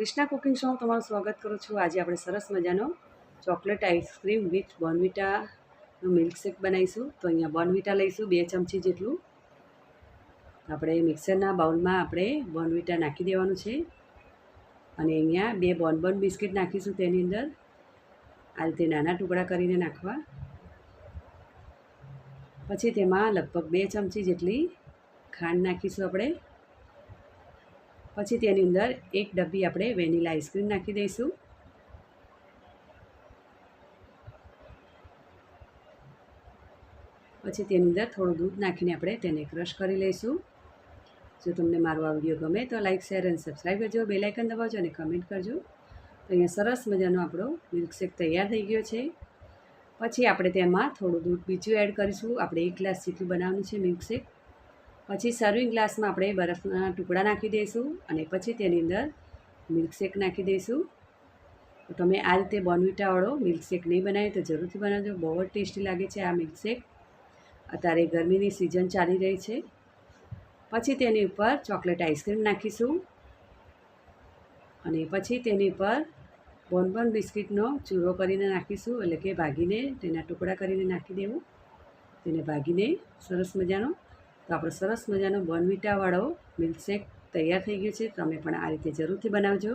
Krishna cooking શોમાં તમારું સ્વાગત કરું છું. આજે આપણે સરસ મજાનો ચોકલેટ આઈસ્ક્રીમ વિથ બોર્નવિટાનું મિલ્કશેક બનાવીશું. તો અહીંયા બોર્નવિટા લઈશું બે ચમચી જેટલું. આપણે મિક્સરના બાઉલમાં આપણે બોર્નવિટા નાખી દેવાનું છે. અને અહીંયા બે બોનબોન બિસ્કિટ નાખીશું તેની અંદર. આ રીતે નાના ટુકડા કરીને નાખવા. પછી તેમાં લગભગ બે ચમચી જેટલી ખાંડ નાખીશું આપણે. પછી તેની અંદર એક ડબ્બી આપણે વેનીલા આઈસ્ક્રીમ નાખી દઈશું. પછી તેની અંદર થોડું દૂધ નાખીને આપણે તેને ક્રશ કરી લઈશું. જો તમને મારો આ વીડિયો ગમે તો લાઇક શેર અને સબસ્ક્રાઈબ કરજો. બે લાઇકન દબાવજો અને કમેન્ટ કરજો. તો અહીંયા સરસ મજાનો આપણો મિલ્કશેક તૈયાર થઈ ગયો છે. પછી આપણે તેમાં થોડું દૂધ બીજું એડ કરીશું. આપણે એક ગ્લાસ જેટલું બનાવવાનું છે મિલ્કશેક. પછી સર્વિંગ ગ્લાસમાં આપણે બરફના ટુકડા નાખી દઈશું અને પછી તેની અંદર મિલ્કશેક નાખી દઈશું. તમે આ રીતે બોર્નવિટાવાળો મિલ્કશેક નહીં બનાવે તો જરૂરથી બનાવજો, બહુ જ ટેસ્ટી લાગે છે આ મિલ્કશેક અત્યારે ગરમીની સિઝન ચાલી રહી છે. પછી તેની ઉપર ચોકલેટ આઈસ્ક્રીમ નાખીશું. અને પછી તેની ઉપર બોનબોન બિસ્કિટનો ચૂરો કરીને નાખીશું, એટલે કે ભાગીને તેના ટુકડા કરીને નાખી દેવું. તેને ભાગીને સરસ મજાનો તો આપણો સરસ મજાનો બોર્નવિટાવાળો મિલ્કશેક તૈયાર થઈ ગયો છે. તમે પણ આ રીતે જરૂરથી બનાવજો.